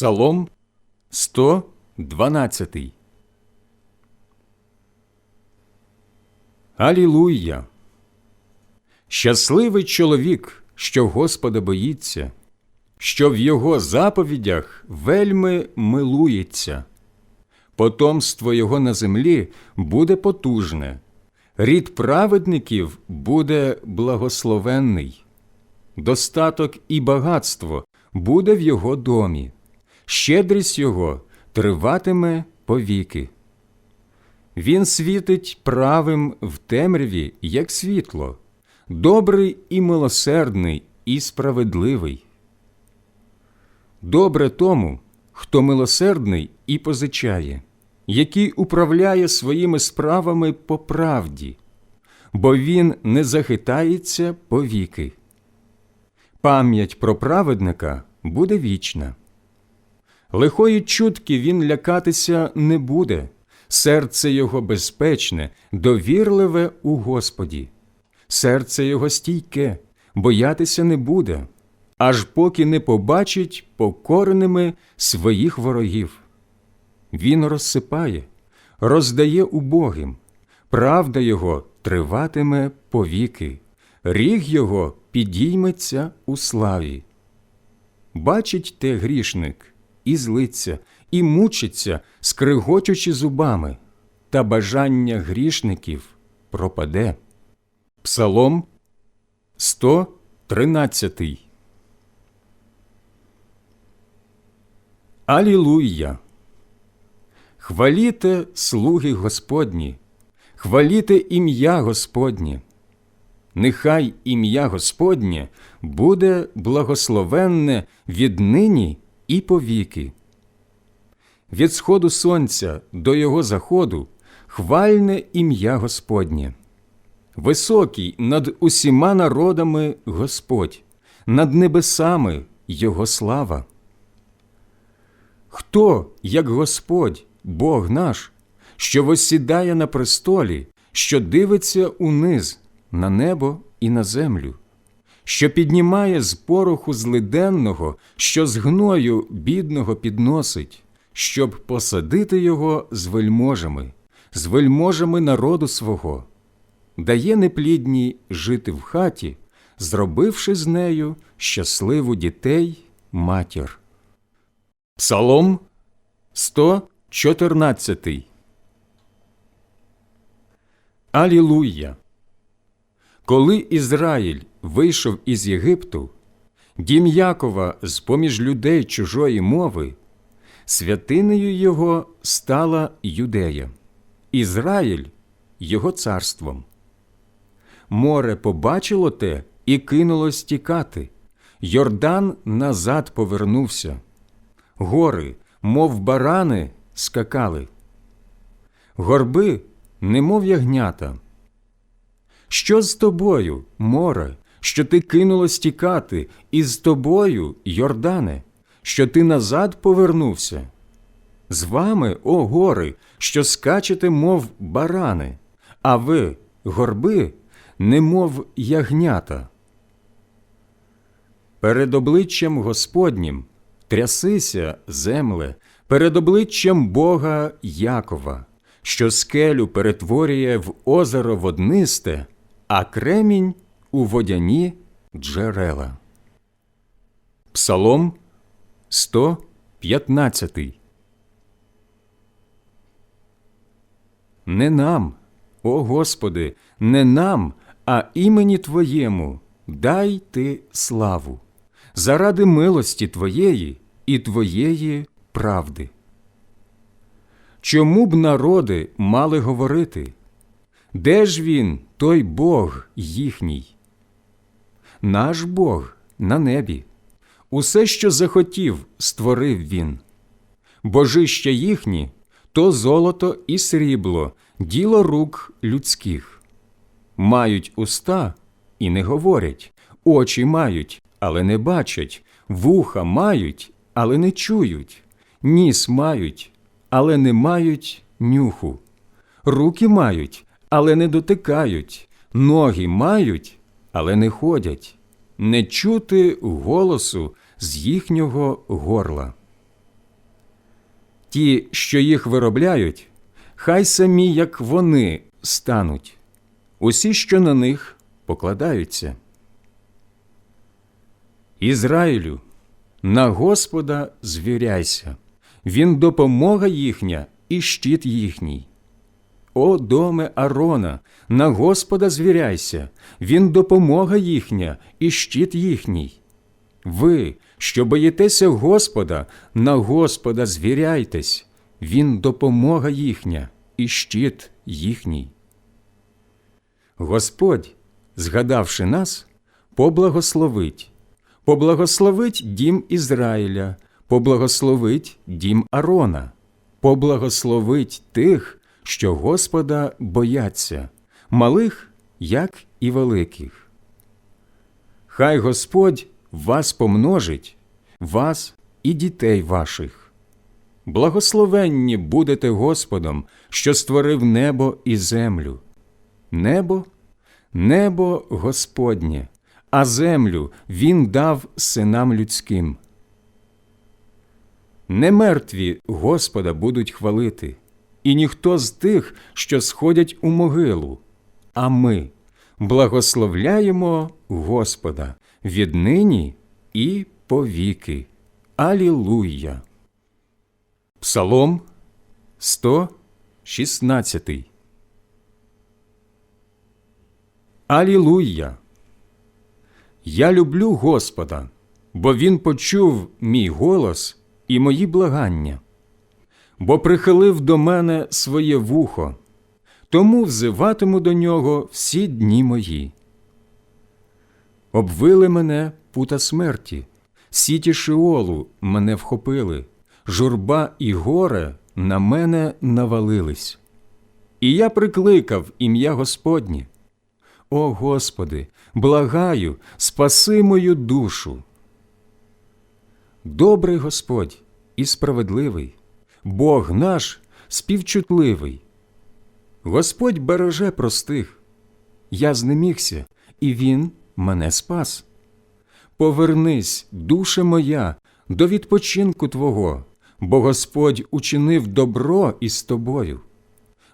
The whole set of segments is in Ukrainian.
Псалом 112 Алілуя! Щасливий чоловік, що Господа боїться, що в його заповідях вельми милується. Потомство його на землі буде потужне, рід праведників буде благословенний, достаток і багатство буде в його домі, щедрість його триватиме повіки. Він світить правим в темряві, як світло, добрий і милосердний, і справедливий. Добре тому, хто милосердний і позичає, який управляє своїми справами по правді, бо він не захитається повіки. Пам'ять про праведника буде вічна. Лихої чутки він лякатися не буде, серце його безпечне, довірливе у Господі, серце його стійке, боятися не буде, аж поки не побачить покореними своїх ворогів. Він розсипає, роздає убогим, правда його триватиме повіки, ріг його підійметься у славі. Бачить те грішник і злиться, і мучиться, скригочучи зубами, та бажання грішників пропаде. Псалом 113 Алілуя! Хваліте слуги Господні, хваліте ім'я Господнє. Нехай ім'я Господнє буде благословенне віднині і повіки. Від сходу сонця до його заходу хвальне ім'я Господнє. Високий над усіма народами Господь, над небесами Його слава. Хто, як Господь, Бог наш, що восідає на престолі, що дивиться униз на небо і на землю, що піднімає з пороху злиденного, що з гною бідного підносить, щоб посадити його з вельможами, з вельможами народу свого, дає неплідній жити в хаті, зробивши з нею щасливу дітей матір. Псалом 114 Алілуя! Коли Ізраїль вийшов із Єгипту, дім Якова з поміж людей чужої мови, святинею його стала Юдея, Ізраїль його царством. Море побачило те і кинулось тікати, Йордан назад повернувся, гори, мов барани, скакали, горби, немов ягнята. Що з тобою, море, що ти кинулось тікати, і з тобою, Йордане, що ти назад повернувся? З вами, о гори, що скачете, мов барани, а ви, горби, немов ягнята. Перед обличчям Господнім трясися, земле, перед обличчям Бога Якова, що скелю перетворює в озеро воднисте, а кремінь у водяні джерела. Псалом 115 Не нам, о Господи, не нам, а імені Твоєму дай Ти славу, заради милості Твоєї і Твоєї правди. Чому б народи мали говорити? Де ж він, той Бог їхній? Наш Бог на небі. Усе, що захотів, створив він. Божища їхні то золото і срібло, діло рук людських. Мають уста і не говорять, очі мають, але не бачать, вуха мають, але не чують, ніс мають, але не мають нюху, руки мають, але не дотикають, ноги мають, але не ходять, не чути голосу з їхнього горла. ті, що їх виробляють, хай самі, як вони, стануть, усі, що на них покладаються. Ізраїлю, на Господа звіряйся, Він допомога їхня і щит їхній. О, доме Арона, на Господа звіряйся, Він допомога їхня і щит їхній. Ви, що боїтеся Господа, на Господа звіряйтесь, Він допомога їхня і щит їхній. Господь, згадавши нас, поблагословить, поблагословить дім Ізраїля, поблагословить дім Арона, поблагословить тих, що Господа бояться, малих, як і великих. Хай Господь вас помножить, вас і дітей ваших. Благословенні будете Господом, що створив небо і землю. Небо небо Господнє, а землю Він дав синам людським. Не мертві Господа будуть хвалити, і ніхто з тих, що сходять у могилу, а ми благословляємо Господа віднині і повіки. Алілуя. Псалом 116 Алілуя! Я люблю Господа, бо Він почув мій голос і мої благання, бо прихилив до мене своє вухо, тому взиватиму до нього всі дні мої. Обвили мене пута смерті, сіті шиолу мене вхопили, журба і горе на мене навалились. І я прикликав ім'я Господнє. О Господи, благаю, спаси мою душу. Добрий Господь і справедливий, Бог наш співчутливий. Господь береже простих. Я знемігся, і Він мене спас. Повернись, душе моя, до відпочинку Твого, бо Господь учинив добро із тобою,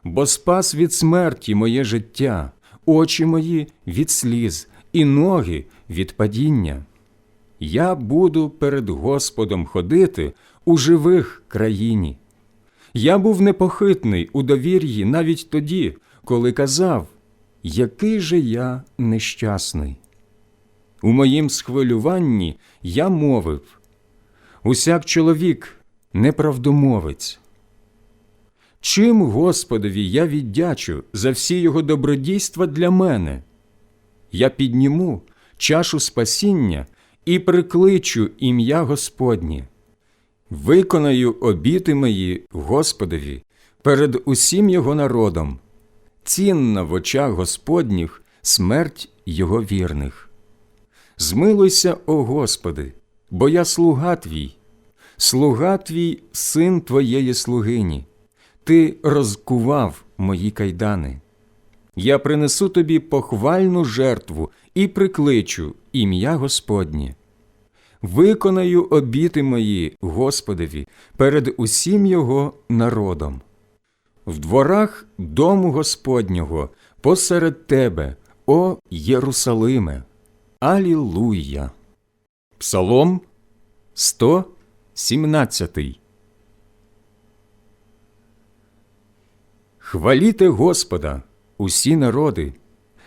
бо спас від смерті моє життя очі мої від сліз і ноги від падіння. Я буду перед Господом ходити у живих країні. Я був непохитний у довір'ї навіть тоді, коли казав, який же я нещасний. У моїм схвилюванні я мовив усяк чоловік неправдомовець. Чим Господові я віддячу за всі його добродійства для мене? Я підніму чашу спасіння і прикличу ім'я Господнє, виконаю обіти мої Господові перед усім його народом, цінна в очах Господніх смерть його вірних. Змилуйся, о Господи, бо я слуга твій, слуга твій, син твоєї слугині. Ти розкував мої кайдани. Я принесу тобі похвальну жертву і прикличу ім'я Господнє. Виконаю обіти мої Господові перед усім його народом. В дворах дому Господнього посеред тебе, о Єрусалиме. Алілуя. Псалом 117 Хваліте Господа, усі народи,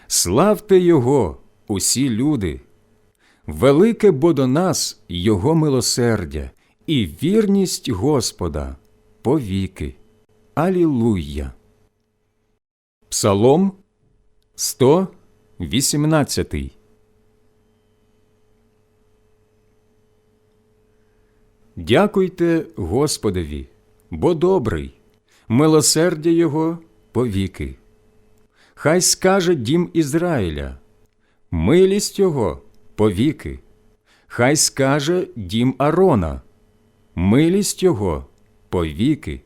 славте Його, усі люди, велике бо до нас Його милосердя і вірність Господа повіки. Алілуя. Псалом 118 Дякуйте Господові, бо добрий милосердя Його повіки. Хай скаже дім Ізраїля, милість Його повіки. Хай скаже дім Арона, милість Його повіки.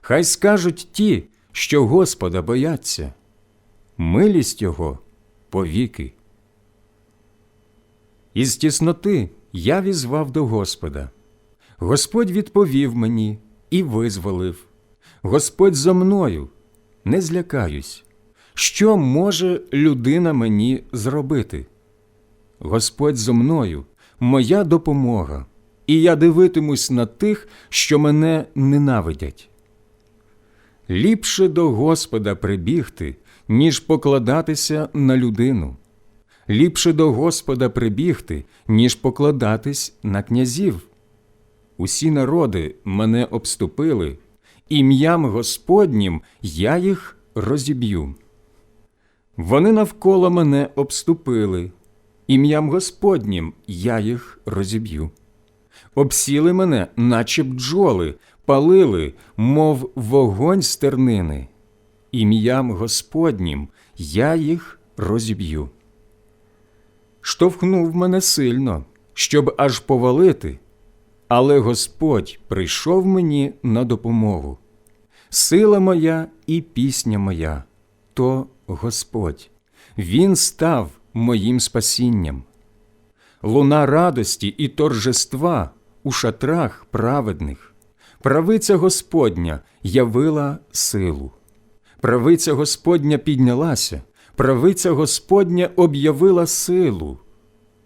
Хай скажуть ті, що Господа бояться, милість Його повіки. Із тісноти я візвав до Господа. Господь відповів мені і визволив. Господь зо мною, не злякаюсь. Що може людина мені зробити? Господь зо мною, моя допомога, і я дивитимусь на тих, що мене ненавидять. Ліпше до Господа прибігти, ніж покладатися на людину. Ліпше до Господа прибігти, ніж покладатись на князів. Усі народи мене обступили, ім'ям Господнім я їх розіб'ю. Вони навколо мене обступили, ім'ям Господнім я їх розіб'ю. Обсіли мене, наче бджоли, палили, мов вогонь з тернини. Ім'ям Господнім я їх розіб'ю. Штовхнув мене сильно, щоб аж повалити, але Господь прийшов мені на допомогу. Сила моя і пісня моя то Господь, Він став моїм спасінням. Луна радості і торжества у шатрах праведних. Правиця Господня явила силу. Правиця Господня піднялася, правиця Господня об'явила силу.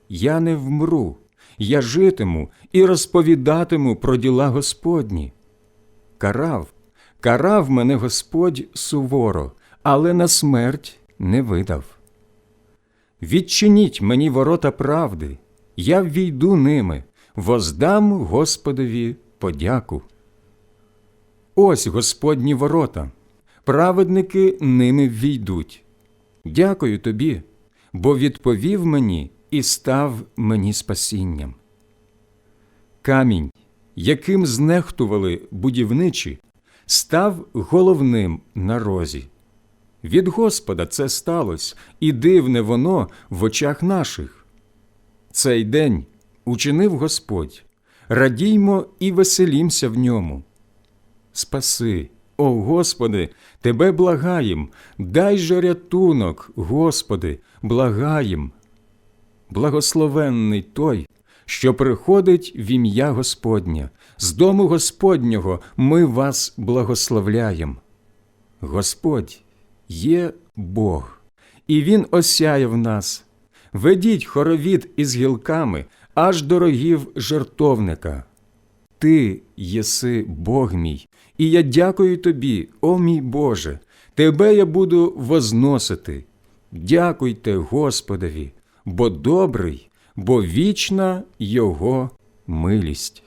Я не вмру, я житиму і розповідатиму про діла Господні. Карав, карав мене Господь суворо, але на смерть не видав. Відчиніть мені ворота правди, я ввійду ними, воздам Господові подяку. Ось Господні ворота, праведники ними ввійдуть. Дякую тобі, бо відповів мені і став мені спасінням. Камінь, яким знехтували будівничі, став головним на розі. Від Господа це сталося, і дивне воно в очах наших. Цей день учинив Господь, радіймо і веселімся в ньому. Спаси, о Господи, Тебе благаєм, дай же рятунок, Господи, благаєм. Благословенний той, що приходить в ім'я Господнє, з дому Господнього ми вас благословляєм. Господь є Бог, і Він осяяв нас. Ведіть хоровід із гілками аж до рогів жертовника. Ти єси Бог мій, і я дякую тобі, о мій Боже, тебе я буду возносити. Дякуйте Господові, бо добрий, бо вічна Його милість.